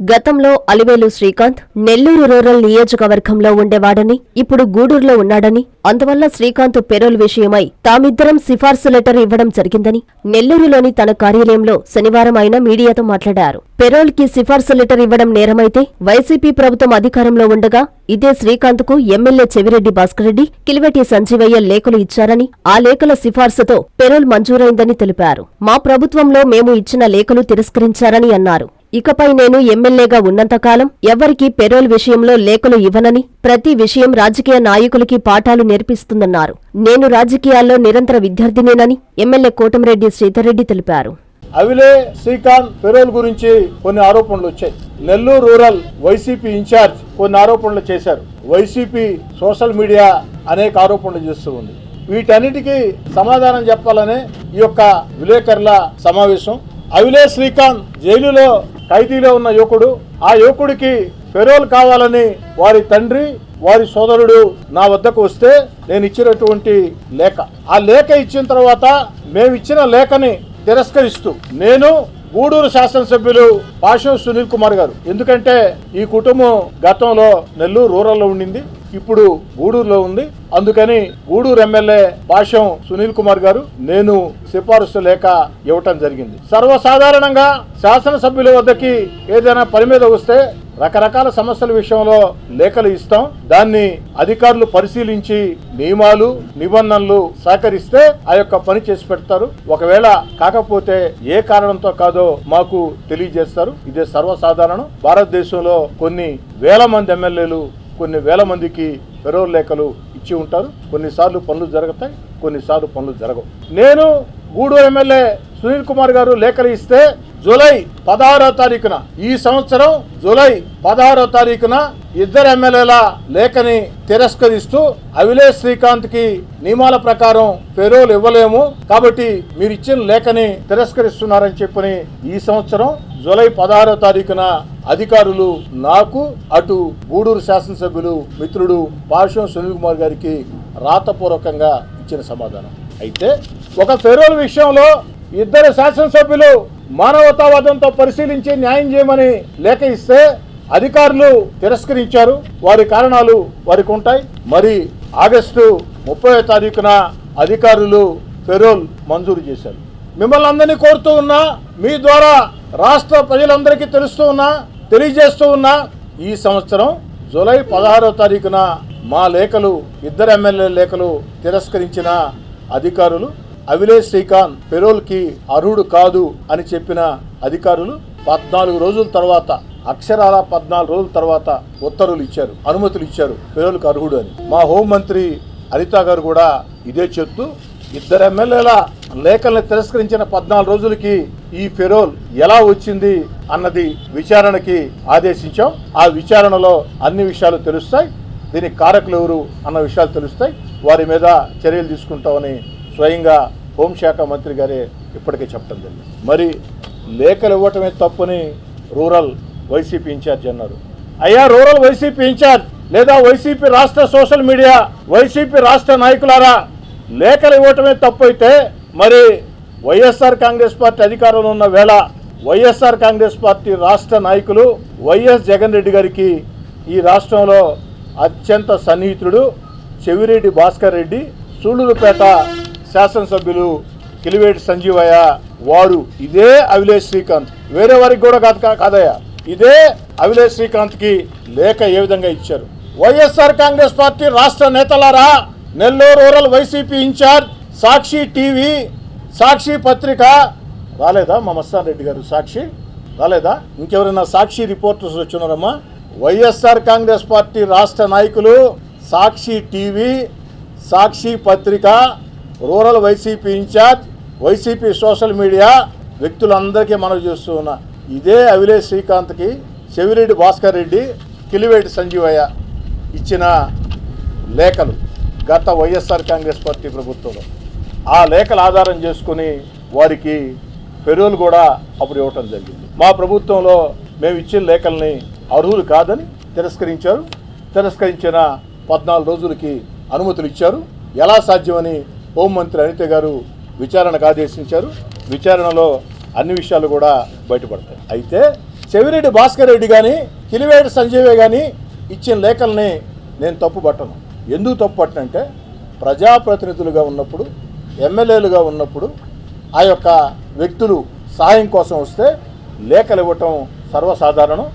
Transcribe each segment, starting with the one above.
గతంలో అలివేలు శ్రీకాంత్ నెల్లూరు రూరల్ నియోజకవర్గంలో ఉండేవాడని ఇప్పుడు గూడూరులో ఉన్నాడని అందువల్ల శ్రీకాంత్ పెరోల్ విషయమై తామిద్దరం సిఫార్సు లెటర్ ఇవ్వడం జరిగిందని నెల్లూరులోని తన కార్యాలయంలో శనివారం ఆయన మీడియాతో మాట్లాడారు. పెరోల్కి సిఫార్సు లెటర్ ఇవ్వడం నేరమైతే వైసీపీ ప్రభుత్వం అధికారంలో ఉండగా ఇదే శ్రీకాంత్కు ఎమ్మెల్యే చెవిరెడ్డి భాస్కర్ రెడ్డి కిలివెటి సంజీవయ్య లేఖలు ఇచ్చారని ఆ లేఖల సిఫార్సుతో పెరోల్ మంజూరైందని తెలిపారు. మా ప్రభుత్వంలో మేము ఇచ్చిన లేఖలు తిరస్కరించారని అన్నారు. ఇకపై నేను ఎమ్మెల్యేగా ఉన్నంతకాలం ఎవ్వరికీ పెరోల్ విషయంలో లేఖలు ఇవ్వనని ప్రతి విషయం రాజకీయ నాయకులకి పాఠాలు నేర్పిస్తుందన్నారు. నేను రాజకీయాల్లో నిరంతర విద్యార్థినేనని ఎమ్మెల్యే కోటమిరెడ్డి శ్రీధర్రెడ్డి తెలిపారు. అవిలే శ్రీకాంత్ పెరోల్ గురించి కొన్ని ఆరోపణలు వచ్చాయి. నెల్లూరు రూరల్ వైసీపీ ఇన్ఛార్జ్ కొన్ని ఆరోపణలు చేశారు. వైసీపీ సోషల్ మీడియా అనేక ఆరోపణలు చేస్తూ ఉంది. వీటన్నిటికీ సమాధానం చెప్పాలనే ఈ యొక్క విలేకరుల సమావేశం. అవిలే శ్రీకాంత్ జైలులో ఖైదీలో ఉన్న యువకుడు ఆ యువకుడికి పెరోల్ కావాలని వారి తండ్రి వారి సోదరుడు నా వద్దకు వస్తే నేను ఇచ్చినటువంటి లేఖ. ఆ లేఖ ఇచ్చిన తర్వాత మేము ఇచ్చిన లేఖని తిరస్కరిస్తూ నేను గూడూరు శాసనసభ్యులు పాషం సునీల్ కుమార్ గారు. ఎందుకంటే ఈ కుటుంబం గతంలో నెల్లూరు రూరల్లో ఉండింది. ఇప్పుడు గూడూరులో ఉంది. అందుకని గూడూరు ఎమ్మెల్యే భాష్యం సునీల్ కుమార్ గారు నేను సిఫారసు లేఖ ఇవ్వటం జరిగింది. సర్వసాధారణంగా శాసనసభ్యుల వద్దకి ఏదైనా పని మీద వస్తే రకరకాల సమస్యల విషయంలో లేఖలు ఇస్తాం. దాన్ని అధికారులు పరిశీలించి నియమాలు నిబంధనలు సహకరిస్తే ఆ యొక్క పని చేసి పెడతారు. ఒకవేళ కాకపోతే ఏ కారణంతో కాదో మాకు తెలియజేస్తారు. ఇదే సర్వసాధారణం. భారతదేశంలో కొన్ని వేల మంది ఎమ్మెల్యేలు కొన్ని వేల మందికి పెరోల్ లేఖలు ఇచ్చి ఉంటారు. కొన్నిసార్లు పనులు జరుగుతాయి కొన్నిసార్లు పనులు జరగవు. నేను గూడూరు ఎమ్మెల్యే సునీల్ కుమార్ గారు లేఖలు ఇస్తే జూలై పదహారో తారీఖున ఈ సంవత్సరం జూలై పదహారో తారీఖున ఇద్దరు ఎమ్మెల్యేల లేఖని తిరస్కరిస్తూ అవిలేష్ శ్రీకాంత్కి నియమాల ప్రకారం పెరోల్ ఇవ్వలేము కాబట్టి మీరు ఇచ్చిన లేఖని తిరస్కరిస్తున్నారని చెప్పని ఈ సంవత్సరం జూలై పదహారో తారీఖున అధికారులు నాకు అటు గూడూరు శాసనసభ్యులు మిత్రుడు పార్శ్వం సునీల్ కుమార్ గారికి రాతపూర్వకంగా ఇచ్చిన సమాధానం. అయితే ఒక ఫెరోల్ విషయంలో ఇద్దరు శాసనసభ్యులు మానవతావాదంతో పరిశీలించి న్యాయం చేయమని లేఖ ఇస్తే అధికారులు తిరస్కరించారు. వారి కారణాలు వారికి ఉంటాయి. మరి ఆగస్టు ముప్పై తారీఖున అధికారులు ఫెరోల్ మంజూరు చేశారు. మిమ్మల్ని అందరినీ కోరుతూ ఉన్నా మీ ద్వారా రాష్ట్ర ప్రజలందరికీ తెలుస్తూ ఉన్నా తెలియజేస్తూ ఉన్నా ఈ సంవత్సరం జూలై పదహారో తారీఖున మా లేఖలు ఇద్దరు ఎమ్మెల్యే లేఖలు తిరస్కరించిన అధికారులు అవిలేష్ శ్రీకాంత్ పెరోల్కి అర్హుడు కాదు అని చెప్పిన అధికారులు పద్నాలుగు రోజుల తర్వాత అక్షరాల పద్నాలుగు రోజుల తర్వాత ఉత్తర్వులు ఇచ్చారు అనుమతులు ఇచ్చారు పెరోల్కి అర్హుడు అని. మా హోంమంత్రి అనిత గారు కూడా ఇదే చెప్తూ ఇద్దరు ఎమ్మెల్యేల లేఖల్ని తిరస్కరించిన పద్నాలుగు రోజులకి ఈ ఫెరోల్ ఎలా వచ్చింది అన్నది విచారణకి ఆదేశించాం. ఆ విచారణలో అన్ని విషయాలు తెలుస్తాయి. దీనికి కారకులు ఎవరు అన్న విషయాలు తెలుస్తాయి. వారి మీద చర్యలు తీసుకుంటామని స్వయంగా హోంశాఖ మంత్రి గారే ఇప్పటికే చెప్పడం జరిగింది. మరి లేఖలు ఇవ్వటమే తప్పుని రూరల్ వైసీపీ ఇన్ఛార్జ్ అన్నారు. అయ్యా రూరల్ వైసీపీ ఇన్ఛార్జ్ లేదా వైసీపీ రాష్ట్ర సోషల్ మీడియా వైసీపీ రాష్ట్ర నాయకులారా లేఖలు ఇవ్వటమే తప్పు అయితే మరి వైఎస్ఆర్ కాంగ్రెస్ పార్టీ అధికారంలో ఉన్న వేళ వైఎస్ఆర్ కాంగ్రెస్ పార్టీ రాష్ట్ర నాయకులు వైఎస్ జగన్ రెడ్డి గారికి ఈ రాష్ట్రంలో అత్యంత సన్నిహితుడు చెవిరెడ్డి భాస్కర్ రెడ్డి సూళ్ళూరుపేట శాసనసభ్యులు కిలివేటి సంజీవయ్య వారు. ఇదే అవిలేష్ శ్రీకాంత్. వేరే వారికి కూడా కాదు కాదయ్యా. ఇదే అవిలేష్ శ్రీకాంత్కి లేఖ ఏ విధంగా ఇచ్చారు. వైఎస్ఆర్ కాంగ్రెస్ పార్టీ రాష్ట్ర నేతలారా Nellore rural YCP incharge Sakshi TV Sakshi పత్రిక రాలేదా? మా మస్తాన్ రెడ్డి గారు సాక్షి రాలేదా? ఇంకెవరైనా సాక్షి రిపోర్టర్స్ వచ్చినారమ్మా వైఎస్ఆర్ కాంగ్రెస్ పార్టీ రాష్ట్ర నాయకులు సాక్షి టీవీ సాక్షి పత్రిక rural YCP incharge YCP social media వ్యక్తులందరికీ మనవి చేస్తూ ఉన్నా. ఇదే అవిలేష్ శ్రీకాంత్కి చెవిరెడ్డి భాస్కర్ రెడ్డి కిలివేటి సంజీవయ్య ఇచ్చిన లేఖలు గత వైఎస్ఆర్ కాంగ్రెస్ పార్టీ ప్రభుత్వంలో. ఆ లేఖలు ఆధారం చేసుకుని వారికి పెరోలు కూడా అప్పుడు ఇవ్వటం జరిగింది. మా ప్రభుత్వంలో మేము ఇచ్చిన లేఖల్ని అర్హులు కాదని తిరస్కరించారు. తిరస్కరించిన పద్నాలుగు రోజులకి అనుమతులు ఇచ్చారు. ఎలా సాధ్యమని హోంమంత్రి అనిత గారు విచారణకు ఆదేశించారు. విచారణలో అన్ని విషయాలు కూడా బయటపడతాయి. అయితే చెవిరెడ్డి భాస్కర్ రెడ్డి కానీ కిలివేడి సంజీవే కానీ ఇచ్చిన లేఖల్ని నేను తప్పు పట్టను ఎందుకు తప్పు పట్టనంటే ప్రజాప్రతినిధులుగా ఉన్నప్పుడు ఎమ్మెల్యేలుగా ఉన్నప్పుడు ఆ యొక్క వ్యక్తులు సాయం కోసం వస్తే లేఖలు ఇవ్వటం సర్వసాధారణం.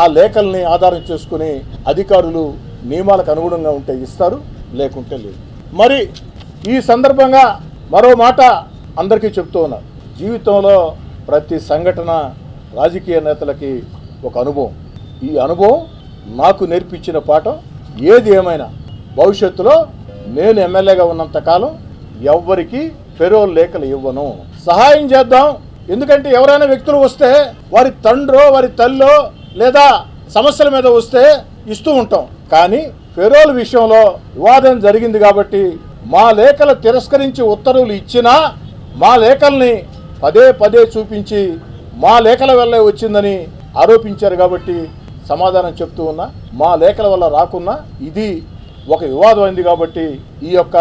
ఆ లేఖల్ని ఆధారం చేసుకుని అధికారులు నియమాలకు అనుగుణంగా ఉంటే ఇస్తారు లేకుంటే లేదు. మరి ఈ సందర్భంగా మరో మాట అందరికీ చెప్తూ ఉన్నారు జీవితంలో ప్రతి సంఘటన రాజకీయ నేతలకి ఒక అనుభవం. ఈ అనుభవం నాకు నేర్పించిన పాఠం ఏది ఏమైనా. భవిష్యత్తులో నేను ఎమ్మెల్యేగా ఉన్నంతకాలం ఎవ్వరికి పెరోల్ లేఖలు ఇవ్వను. సహాయం చేద్దాం. ఎందుకంటే ఎవరైనా వ్యక్తులు వస్తే వారి తండ్రో వారి తల్లో లేదా సమస్యల మీద వస్తే ఇస్తూ ఉంటాం. కానీ ఫెరోల్ విషయంలో వివాదం జరిగింది కాబట్టి మా లేఖలు తిరస్కరించి ఉత్తర్వులు ఇచ్చినా మా లేఖల్ని పదే పదే చూపించి మా లేఖల వల్లే వచ్చిందని ఆరోపించారు కాబట్టి సమాధానం చెప్తూ ఉన్నా మా లేఖల వల్ల రాకున్నా ఇది ఒక వివాదం అయింది కాబట్టి ఈ యొక్క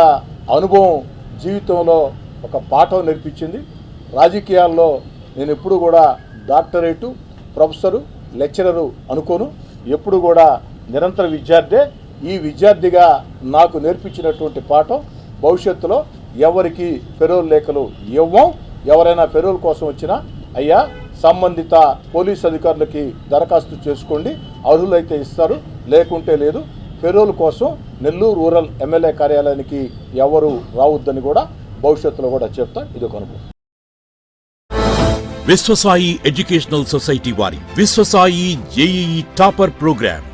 అనుభవం జీవితంలో ఒక పాఠం నేర్పించింది. రాజకీయాల్లో నేను ఎప్పుడు కూడా డాక్టరేటు ప్రొఫెసరు లెక్చరరు అనుకోను. ఎప్పుడు కూడా నిరంతర విద్యార్థే. ఈ విద్యార్థిగా నాకు నేర్పించినటువంటి పాఠం భవిష్యత్తులో ఎవరికి ఫెరోల్ లేఖలు ఇవ్వం ఎవరైనా ఫెరోల్ కోసం వచ్చినా అయ్యా సంబంధిత పోలీస్ అధికారులకి దరఖాస్తు చేసుకోండి. అర్హులైతే ఇస్తారు లేకుంటే లేదు. పెరోల్ కోసం నెల్లూరు రూరల్ ఎమ్మెల్యే కార్యాలయానికి ఎవరు రావద్దని కూడా భవిష్యత్తులో కూడా చెప్తా ఇది ఒక అనుభవం. విశ్వసాయి ఎడ్యుకేషనల్ సొసైటీ వారి Vishwasai JEE topper program.